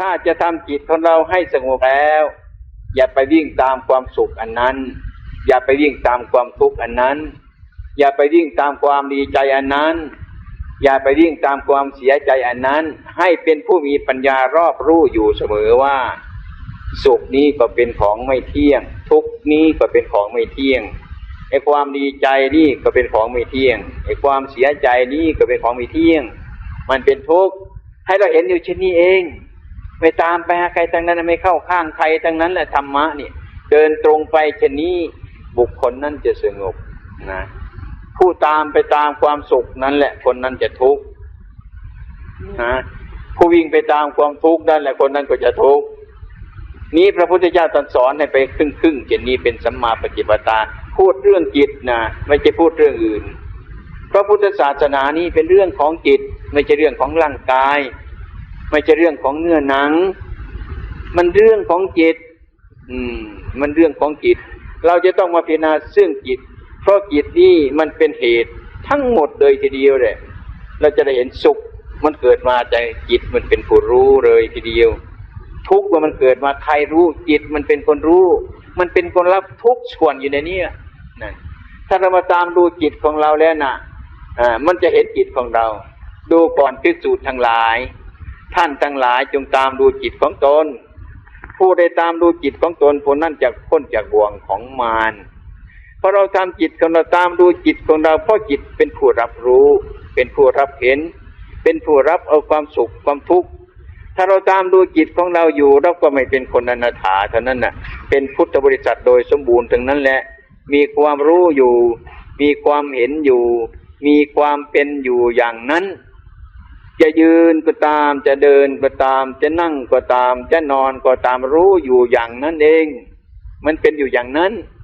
ถ้าจะทำจิตของเราให้สงบแล้ว อย่าไปวิ่งตามความสุขอันนั้น อย่าไปวิ่งตามความทุกข์อันนั้น อย่าไปวิ่งตามความดีใจอันนั้น อย่าไปวิ่งตามความเสียใจอันนั้น ให้เป็นผู้มีปัญญารอบรู้อยู่เสมอว่า สุขนี้ก็เป็นของไม่เที่ยง ทุกข์นี้ก็เป็นของไม่เที่ยงไอ้ความดีใจนี่ก็เป็นของไม่เที่ยงไอ้ความเสียใจนี่ก็เป็นของไม่เที่ยง มันเป็นทุกข์ให้เราเห็นอยู่เช่นนี้เอง ไม่ตามไปหาใครทั้งนั้นไม่เข้าข้างใครทั้งนั้นแหละธรรมะเนี่ยเดินตรงไปเช่นนี้บุคคลนั้นจะสงบนะผู้ตามไปตามความสุขนั้นแหละคนนั้นจะทุกข์นะผู้วิ่งไปตามความทุกข์นั่นแหละคนนั้นก็จะทุกข์นี้พระพุทธเจ้าตรัสสอนให้ไปครึ่งครึ่งๆเช่นนี้เป็นสัมมาปฏิปทาพูดเรื่องจิตนะไม่ใช่พูดเรื่องอื่น พระพุทธศาสนานี้เป็นเรื่องของจิต ไม่ใช่เรื่องของร่างกาย ไม่ใช่เรื่องของเนื้อหนัง มันเรื่องของจิต อืม มันเรื่องของจิต เราจะต้องมาพิจารณาซึ่งจิต เพราะจิตนี่มันเป็นเหตุทั้งหมดเลยทีเดียวเลยเราจะได้เห็นสุข มันเกิดมาจากจิตมันเป็นผู้รู้เลยทีเดียว ทุกข์ว่ามันเกิดมาใครรู้จิตมันเป็นคนรู้ มันเป็นคนรับทุกส่วนอยู่ในเนี้นั่นถ้าเรามาตามดูจิตของเราแล้วนะอ่า มันจะเห็นจิตของเรา ดูก่อนพิสูจน์ทั้งหลาย ท่านทั้งหลายจงตามดูจิตของตน ผู้ใดตามดูจิตของตนผู้นั้นจะพ้นจากบ่วงของมารเพราะเราทำจิตของเราตามดูจิตของเราเพราะจิตเป็นผู้รับรู้ เป็นผู้รับเห็น เป็นผู้รับเอาความสุขความทุกข์ถ้าเราตามดูจิตของเราอยู่เราก็ไม่เป็นคนอนาถาเท่านั้นน่ะ เป็นพุทธบริษัทโดยสมบูรณ์ถึงนั้นแหละ มีความรู้อยู่ มีความเห็นอยู่ มีความเป็นอยู่อย่างนั้น จะยืนก็ตาม จะเดินก็ตาม จะนั่งก็ตาม จะนอนก็ตามรู้อยู่อย่างนั้นเอง มันเป็นอยู่อย่างนั้น